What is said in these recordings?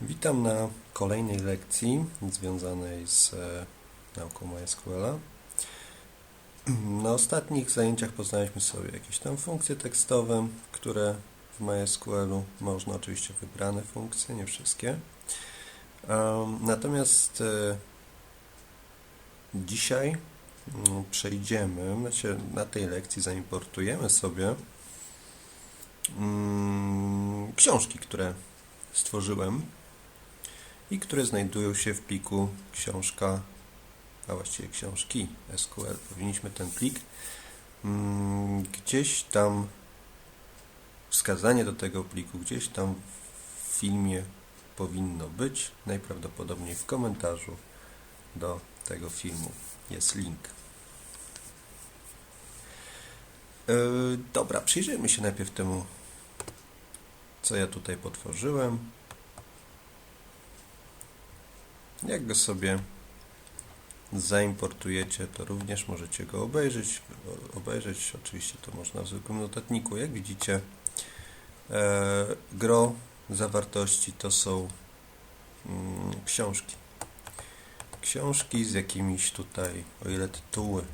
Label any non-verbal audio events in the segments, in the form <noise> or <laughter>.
Witam na kolejnej lekcji związanej z e, nauką MySQL. Na ostatnich zajęciach poznaliśmy sobie jakieś tam funkcje tekstowe, które w MySQL-u można, oczywiście wybrane funkcje, nie wszystkie. Natomiast e, dzisiaj mm, przejdziemy, znaczy na tej lekcji zaimportujemy sobie mm, książki, które stworzyłem i które znajdują się w pliku książka, a właściwie książki SQL. Powinniśmy ten plik mm, gdzieś tam, wskazanie do tego pliku gdzieś tam w filmie powinno być, najprawdopodobniej w komentarzu do tego filmu jest link. Yy, dobra, przyjrzyjmy się najpierw temu, co ja tutaj potworzyłem. Jak go sobie zaimportujecie, to również możecie go obejrzeć. Obejrzeć oczywiście to można w zwykłym notatniku. Jak widzicie, e, gro zawartości to są mm, książki. Książki z jakimiś tutaj, o ile tytuły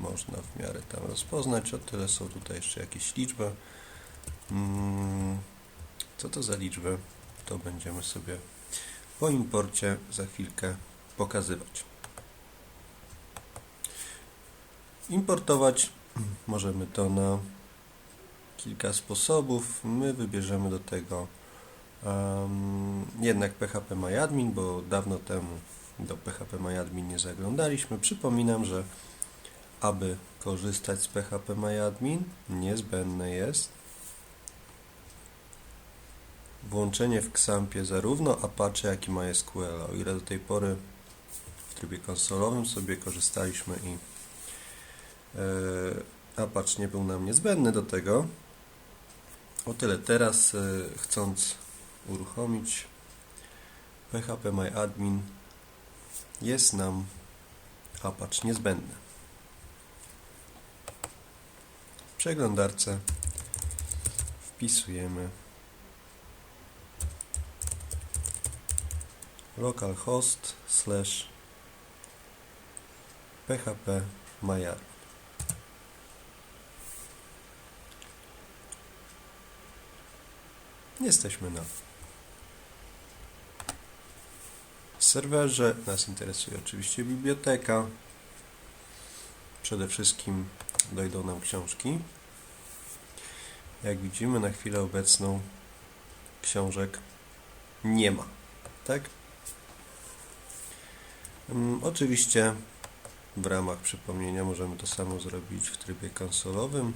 można w miarę tam rozpoznać, o tyle są tutaj jeszcze jakieś liczby. Mm, co to za liczby? To będziemy sobie po imporcie za chwilkę pokazywać. Importować możemy to na kilka sposobów. My wybierzemy do tego um, jednak PHP MyAdmin, bo dawno temu do PHP MyAdmin nie zaglądaliśmy. Przypominam, że aby korzystać z PHP MyAdmin niezbędne jest włączenie w Xampie zarówno Apache, jak i MySQL. O ile do tej pory w trybie konsolowym sobie korzystaliśmy i e, Apache nie był nam niezbędny do tego, o tyle teraz e, chcąc uruchomić PHP MyAdmin jest nam Apache niezbędny. W przeglądarce wpisujemy localhost slash php myadmin. Jesteśmy na serwerze. Nas interesuje oczywiście biblioteka. Przede wszystkim dojdą nam książki. Jak widzimy, na chwilę obecną książek nie ma. Tak? Mm, Oczywiście w ramach przypomnienia możemy to samo zrobić w trybie konsolowym,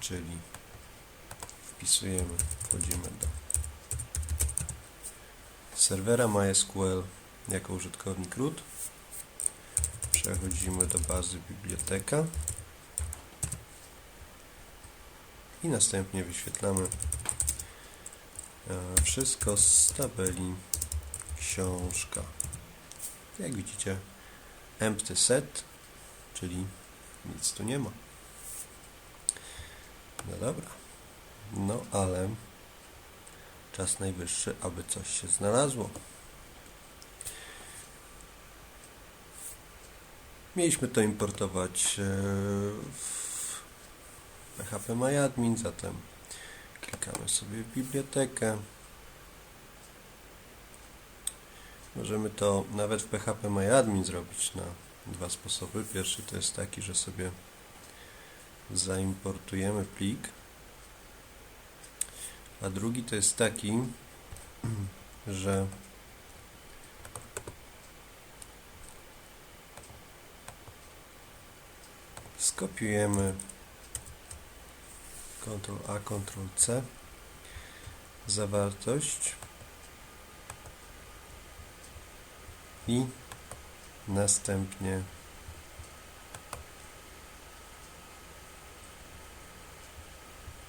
czyli wpisujemy, wchodzimy do serwera MySQL jako użytkownik root, przechodzimy do bazy biblioteka i następnie wyświetlamy e, wszystko z tabeli książka. Jak widzicie, empty set, czyli nic tu nie ma. No dobra. No ale czas najwyższy, aby coś się znalazło. Mieliśmy to importować e, w PHP MyAdmin, zatem klikamy sobie w bibliotekę. Możemy to nawet w PHP MyAdmin zrobić na dwa sposoby. Pierwszy to jest taki, że sobie zaimportujemy plik, a drugi to jest taki, <clears throat> że skopiujemy Ctrl A, Ctrl C zawartość i następnie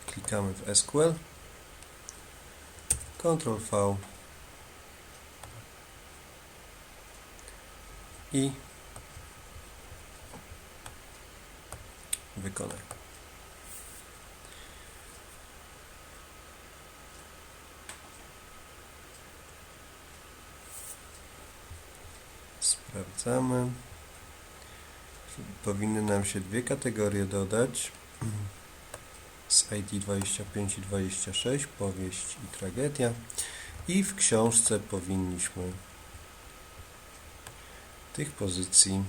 klikamy w SQL Ctrl V i wykonaj. Powinny nam się dwie kategorie dodać. Z ID 25 i 26, powieść i tragedia. I w książce powinniśmy tych pozycji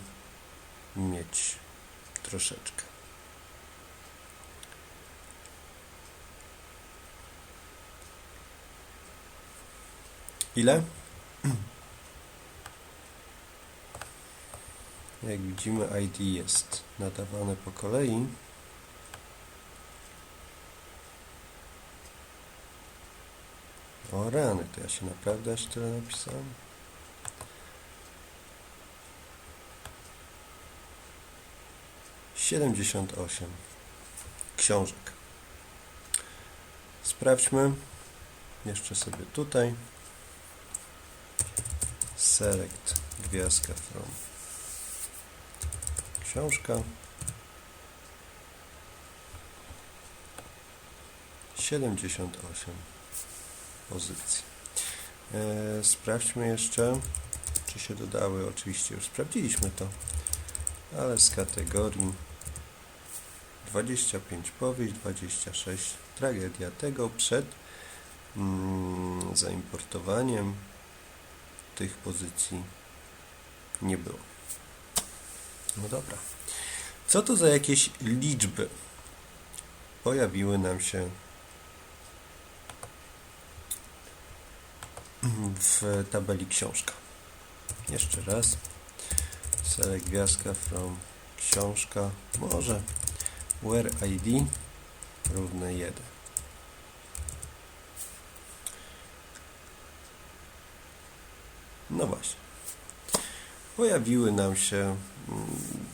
mieć troszeczkę. Ile? <clears throat> Jak widzimy, ID jest nadawane po kolei. O rany, to ja się naprawdę aż tyle napisałem. Siedemdziesiąt osiem książek. Sprawdźmy jeszcze sobie tutaj. Select gwiazdka from książka. 78 pozycji. E, sprawdźmy jeszcze, czy się dodały. Oczywiście już sprawdziliśmy to, ale z kategorii 25 powieść, 26 tragedia. Tego przed mm, zaimportowaniem tych pozycji nie było. No dobra. Co to za jakieś liczby pojawiły nam się w tabeli książka? Jeszcze raz. Select gwiazdka from książka. Może where ID równe 1. No właśnie. Pojawiły nam się,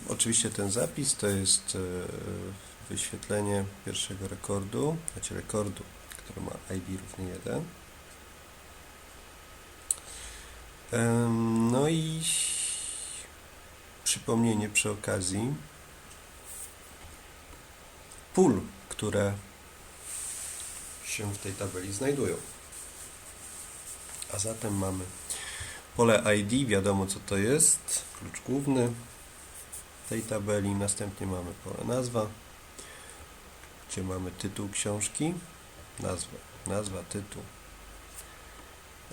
oczywiście ten zapis to jest e, wyświetlenie pierwszego rekordu, znaczy rekordu, który ma ID równy 1. Em, No i przypomnienie przy okazji pól, które się w tej tabeli znajdują. A zatem mamy pole ID, wiadomo co to jest, klucz główny tej tabeli. Następnie mamy pole nazwa, gdzie mamy tytuł książki, nazwę, nazwa, tytuł.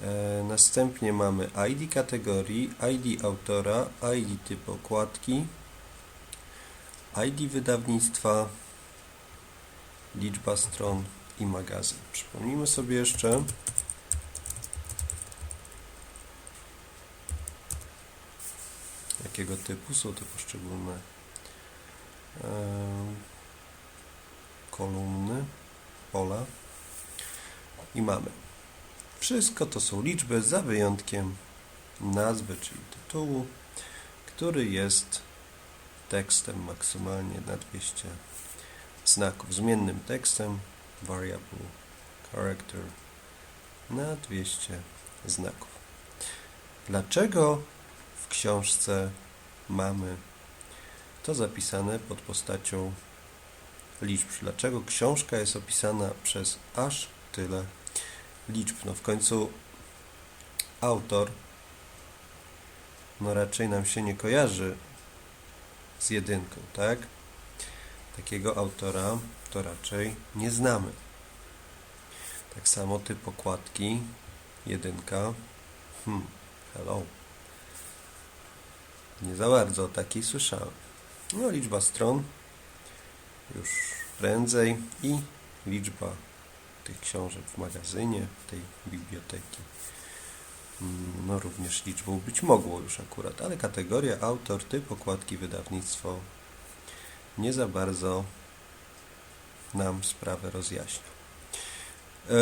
E, następnie mamy ID kategorii, ID autora, ID typ okładki, ID wydawnictwa, liczba stron i magazyn. Przypomnijmy sobie jeszcze, jakiego typu są te poszczególne e, kolumny, pola i mamy wszystko to są liczby za wyjątkiem nazwy, czyli tytułu, który jest tekstem maksymalnie na 200 znaków, zmiennym tekstem variable character na 200 znaków. Dlaczego w książce mamy to zapisane pod postacią liczb? Dlaczego książka jest opisana przez aż tyle liczb? No w końcu autor no raczej nam się nie kojarzy z jedynką, tak? Takiego autora to raczej nie znamy. Tak samo typ okładki, jedynka, hmm, hello. Nie za bardzo o takiej słyszałem. No, liczba stron już prędzej i liczba tych książek w magazynie, tej biblioteki. Mm, No również liczbą być mogło już akurat, ale kategoria, autor, typ okładki, wydawnictwo nie za bardzo nam sprawę rozjaśnia. E,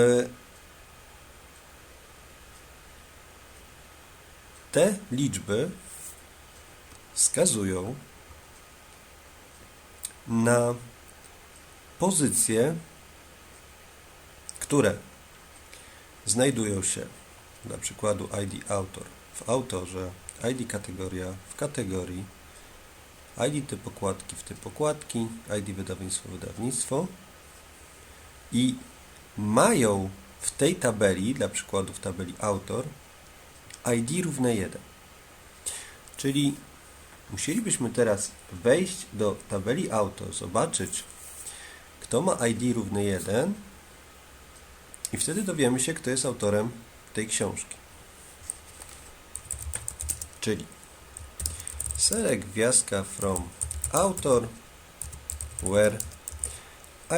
Te liczby wskazują na pozycje, które znajdują się dla przykładu ID autor w autorze, ID kategoria w kategorii, ID typ okładki w typ okładki, ID wydawnictwo wydawnictwo i mają w tej tabeli, dla przykładu w tabeli autor, ID równe 1. Czyli musielibyśmy teraz wejść do tabeli autor, zobaczyć, kto ma ID równy 1 i wtedy dowiemy się, kto jest autorem tej książki. Czyli select gwiazdka from author where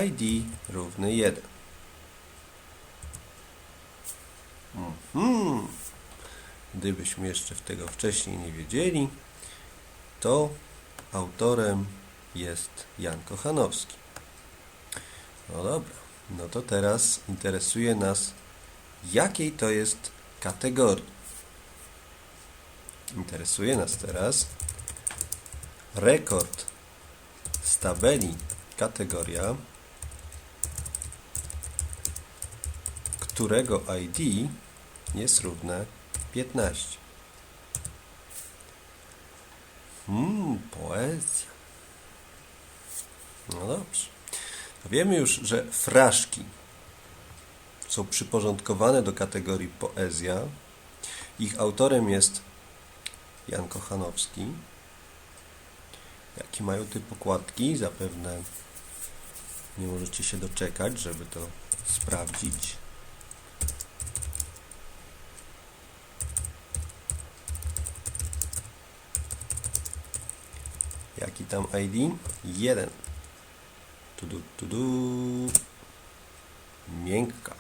ID równy 1. Mhm. Gdybyśmy jeszcze tego wcześniej nie wiedzieli, to autorem jest Jan Kochanowski. No dobra, no to teraz interesuje nas, jakiej to jest kategorii. Interesuje nas teraz rekord z tabeli kategoria, którego ID jest równe 15. Hmm, poezja. No dobrze. Wiemy już, że fraszki są przyporządkowane do kategorii poezja. Ich autorem jest Jan Kochanowski. Jaki mają typ okładki? Zapewne nie możecie się doczekać, żeby to sprawdzić. Jaki tam ID? 1. Tudu, tudu. Miękka.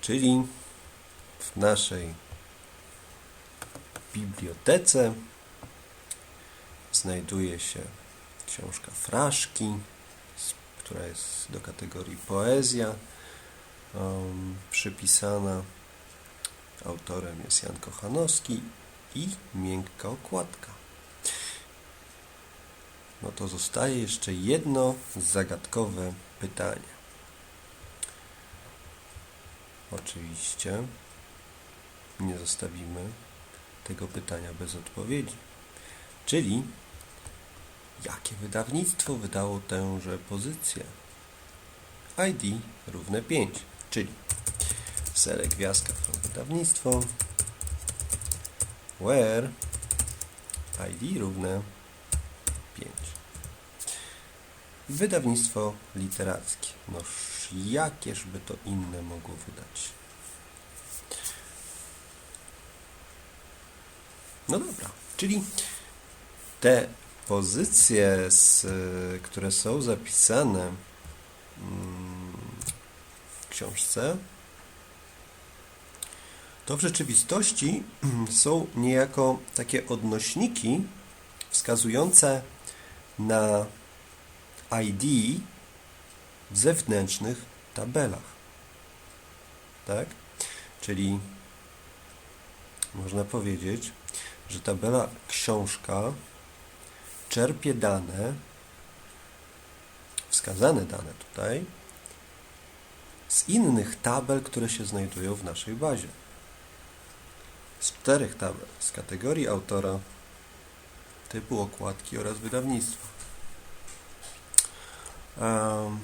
Czyli w naszej bibliotece znajduje się książka Fraszki, która jest do kategorii poezja, um, przypisana. Autorem jest Jan Kochanowski i miękka okładka. No to zostaje jeszcze jedno zagadkowe pytanie. Oczywiście nie zostawimy tego pytania bez odpowiedzi. Czyli jakie wydawnictwo wydało tęże pozycję? ID równe 5, czyli select gwiazdka from wydawnictwo where ID równe 5. Wydawnictwo literackie. Noż jakież by to inne mogło wydać? No dobra, czyli te pozycje, z, które są zapisane mm, w książce, to w rzeczywistości <clears throat> są niejako takie odnośniki wskazujące na ID w zewnętrznych tabelach. Tak? Czyli można powiedzieć, że tabela książka czerpie dane, wskazane dane tutaj, z innych tabel, które się znajdują w naszej bazie. Z czterech tabel, z kategorii autora, typu okładki oraz wydawnictwa. Um,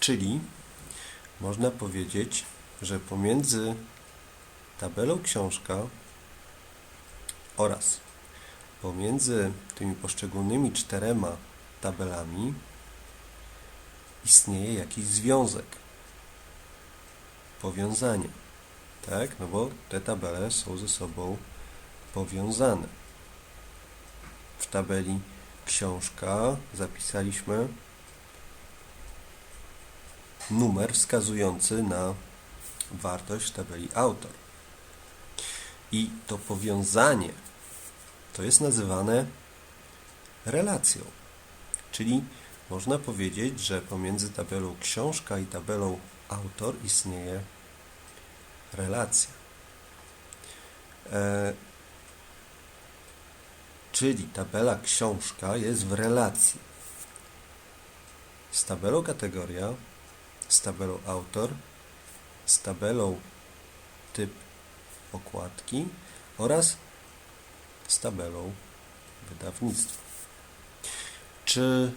czyli można powiedzieć, że pomiędzy tabelą książka oraz pomiędzy tymi poszczególnymi czterema tabelami istnieje jakiś związek, powiązanie, tak? No bo te tabele są ze sobą powiązane. W tabeli książka zapisaliśmy numer wskazujący na wartość tabeli autor. I to powiązanie to jest nazywane relacją. Czyli można powiedzieć, że pomiędzy tabelą książka i tabelą autor istnieje relacja. E, czyli tabela książka jest w relacji z tabelą kategoria, z tabelą autor, z tabelą typ okładki oraz z tabelą wydawnictwa. Czy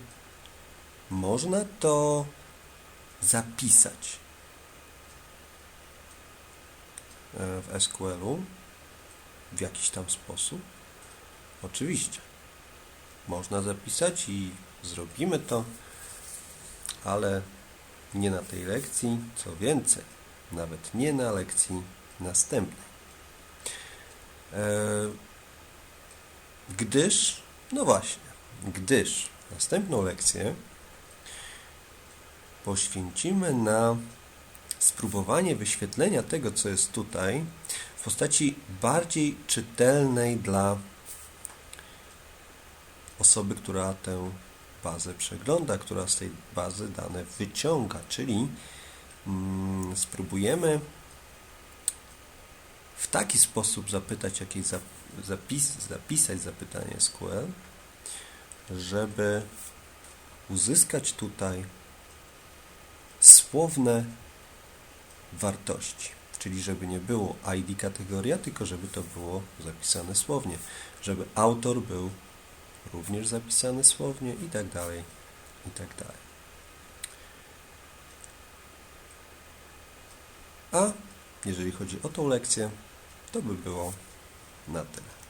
można to zapisać e, w SQL-u? w jakiś tam sposób? Oczywiście. Można zapisać i zrobimy to, ale nie na tej lekcji, co więcej, nawet nie na lekcji następnej. E, Gdyż, no właśnie, gdyż następną lekcję poświęcimy na spróbowanie wyświetlenia tego, co jest tutaj, w postaci bardziej czytelnej dla osoby, która tę bazę przegląda, która z tej bazy dane wyciąga, czyli mm, spróbujemy w taki sposób zapytać jakieś zap, zapis, zapisać zapytanie SQL, żeby uzyskać tutaj słowne wartości. Czyli żeby nie było ID kategoria, tylko żeby to było zapisane słownie. Żeby autor był również zapisany słownie i tak dalej, i tak dalej. A jeżeli chodzi o tą lekcję, to by było na tyle.